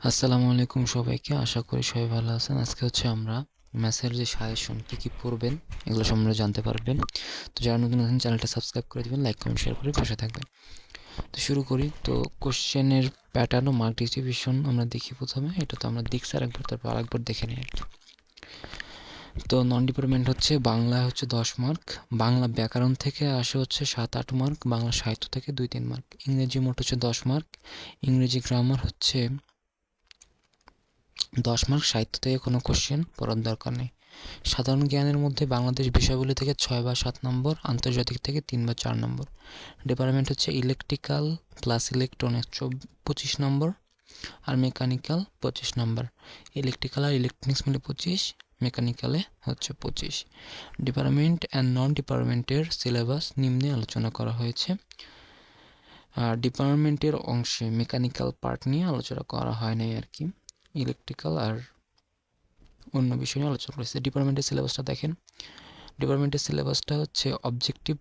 আসসালামু আলাইকুম সবাইকে, আশা করি সবাই ভালো আছেন। আজকে হচ্ছে আমরা ম্যাথের যে সাজেশন, কী কী পড়বেন, এগুলো সম্বন্ধে জানতে পারবেন। তো যারা নতুন আছেন, চ্যানেলটা সাবস্ক্রাইব করে দেবেন, লাইক, কমেন্ট, শেয়ার করে পাশে থাকবেন। তো শুরু করি, তো কোশ্চেনের প্যাটার্ন ও মার্ক ডিস্ট্রিবিউশন আমরা দেখি প্রথমে, এটা তো আমরা দেখছি আরেকবার, তারপর আরেকবার দেখে নিই আর কি। তো নন ডিপার্টমেন্ট হচ্ছে বাংলা হচ্ছে দশ মার্ক বাংলা ব্যাকরণ থেকে আসে হচ্ছে সাত, আট মার্ক বাংলা সাহিত্য থেকে দুই, তিন মার্ক ইংরেজি মোট হচ্ছে দশ মার্ক ইংরেজি গ্রামার হচ্ছে দশ মার্ক সাহিত্য থেকে কোনো কোশ্চেন পড়ার দরকার নেই। সাধারণ জ্ঞানের মধ্যে বাংলাদেশ বিষয়গুলি থেকে ছয় বা সাত নম্বর, আন্তর্জাতিক থেকে তিন বা চার নম্বর। ডিপার্টমেন্ট হচ্ছে ইলেকট্রিক্যাল প্লাস ইলেকট্রনিক্স পঁচিশ নম্বর আর মেকানিক্যাল পঁচিশ নম্বর। ইলেকট্রিক্যাল আর ইলেকট্রনিক্স মিলে পঁচিশ মেকানিক্যালে হচ্ছে পঁচিশ। ডিপার্টমেন্ট অ্যান্ড নন ডিপার্টমেন্টের সিলেবাস নিম্নে আলোচনা করা হয়েছে। আর ডিপার্টমেন্টের অংশে মেকানিক্যাল পার্ট নিয়ে আলোচনা করা হয় নাই আর কি। ইলেকট্রিক্যাল আর অন্য বিষয় নিয়ে আলোচনা করেছে। ডিপার্টমেন্টের সিলেবাসটা দেখেন। ডিপার্টমেন্টের সিলেবাসটা হচ্ছে objective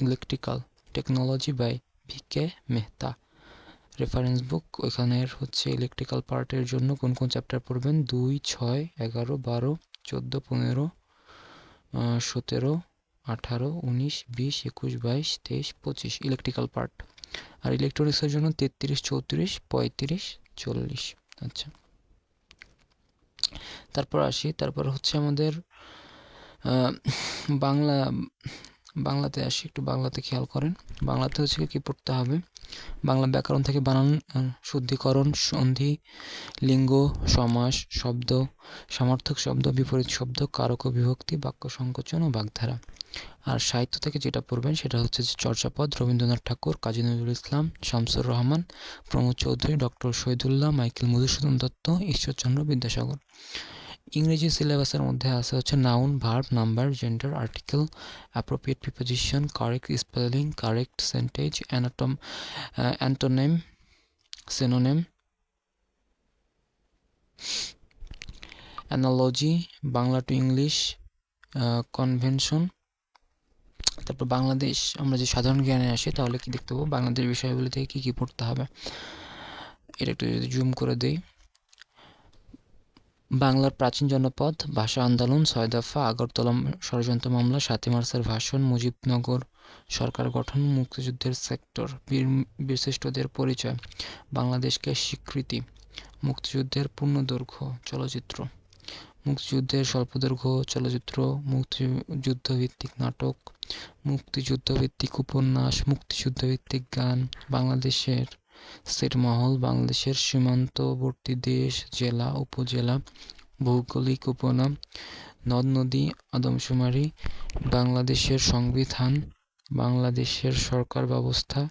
electrical technology by V K Mehta reference book ওইখানের হচ্ছে ইলেকট্রিক্যাল পার্টের জন্য কোন কোন চ্যাপ্টার পড়বেন? দুই, ছয়, এগারো, বারো, চোদ্দ, পনেরো সতেরো, আঠারো, উনিশ, বিশ, একুশ, বাইশ, তেইশ, পঁচিশ ইলেকট্রিক্যাল পার্ট আর ইলেকট্রনিক্সের জন্য তেত্রিশ, চৌত্রিশ, পঁয়ত্রিশ, চল্লিশ। আচ্ছা। তারপর আসি, তারপর হচ্ছে আমাদের বাংলা, বাংলাতে আসি, একটু বাংলাতে খেয়াল করেন। বাংলাতে হচ্ছে কী পড়তে হবে? বাংলা ব্যাকরণ থেকে বানান শুদ্ধিকরণ, সন্ধি, লিঙ্গ, সমাস, শব্দ, সমার্থক শব্দ, বিপরীত শব্দ, কারক বিভক্তি বাক্য সংকোচন ও বাগধারা। আর সাহিত্য থেকে যেটা পড়বেন সেটা হচ্ছে যে চর্যাপদ, রবীন্দ্রনাথ ঠাকুর, কাজী নজরুল ইসলাম, শামসুর রহমান, প্রমোদ চৌধুরী, ডক্টর শহীদুল্লাহ, মাইকেল মধুসূদন দত্ত, ঈশ্বরচন্দ্র বিদ্যাসাগর। ইংরেজি সিলেবাসের মধ্যে আছে হচ্ছে noun verb number gender article appropriate preposition correct spelling correct sentence antonym antonym synonym analogy Bangla to English convention তারপর বাংলাদেশ, আমরা যে সাধারণ জ্ঞানে আসি, তাহলে কি দেখতে পাবো? বাংলাদেশ বিষয়গুলি থেকে কী কী পড়তে হবে? এটা একটু যদি জুম করে দিই। বাংলার প্রাচীন জনপদ, ভাষা আন্দোলন, ছয় দফা আগরতলা ষড়যন্ত্র মামলা, সাতই মার্চের ভাষণ, মুজিবনগর সরকার গঠন, মুক্তিযুদ্ধের সেক্টর, বীর বীরশ্রেষ্ঠদের পরিচয়, বাংলাদেশকে স্বীকৃতি, মুক্তিযুদ্ধের পূর্ণদৈর্ঘ্য চলচ্চিত্র। মুক্তিযুদ্ধের স্বল্পদৈর্ঘ্য চলচ্চিত্র, মুক্তিযুদ্ধভিত্তিক নাটক, মুক্তিযুদ্ধভিত্তিক উপন্যাস, মুক্তিযুদ্ধভিত্তিক গান, বাংলাদেশের ছিটমহল বাংলাদেশের সীমান্তবর্তী দেশ, জেলা, উপজেলা, ভৌগোলিক উপনাম, নদ, নদী, আদমশুমারি, বাংলাদেশের সংবিধান, বাংলাদেশের সরকার ব্যবস্থা,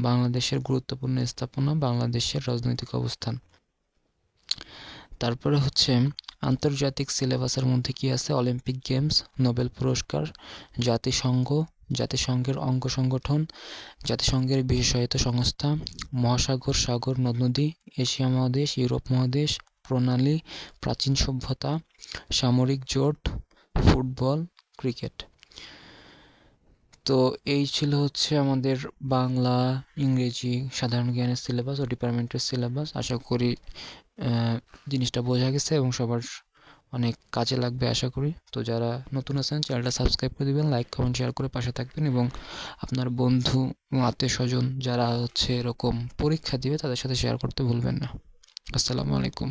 বাংলাদেশের গুরুত্বপূর্ণ স্থাপনা, বাংলাদেশের রাজনৈতিক অবস্থান। তারপরে হচ্ছে আন্তর্জাতিক সিলেবাসের মধ্যে কি আছে? অলিম্পিক গেমস, নোবেল পুরস্কার, জাতিসংঘ জাতিসংঘের অঙ্গ সংগঠন, জাতিসংঘের বিশেষায়িত সংস্থা, মহাসাগর, সাগর, নদ নদী, এশিয়া মহাদেশ, ইউরোপ মহাদেশ, প্রণালী, প্রাচীন সভ্যতা, সামরিক জোট, ফুটবল, ক্রিকেট। তো এই ছিল হচ্ছে আমাদের বাংলা, ইংরেজি, সাধারণ জ্ঞানের সিলেবাস ও ডিপার্টমেন্টের সিলেবাস আশা করি জিনিসটা বোঝা গেছে এবং সবার অনেক কাজে লাগবে, আশা করি। তো যারা নতুন আছেন, চ্যানেলটা সাবস্ক্রাইব করে দেবেন, লাইক, কমেন্ট, শেয়ার করে পাশে থাকবেন এবং আপনার বন্ধু আত্মীয় স্বজন যারা হচ্ছে এরকম পরীক্ষা দিবে, তাদের সাথে শেয়ার করতে ভুলবেন না। আসসালামু আলাইকুম।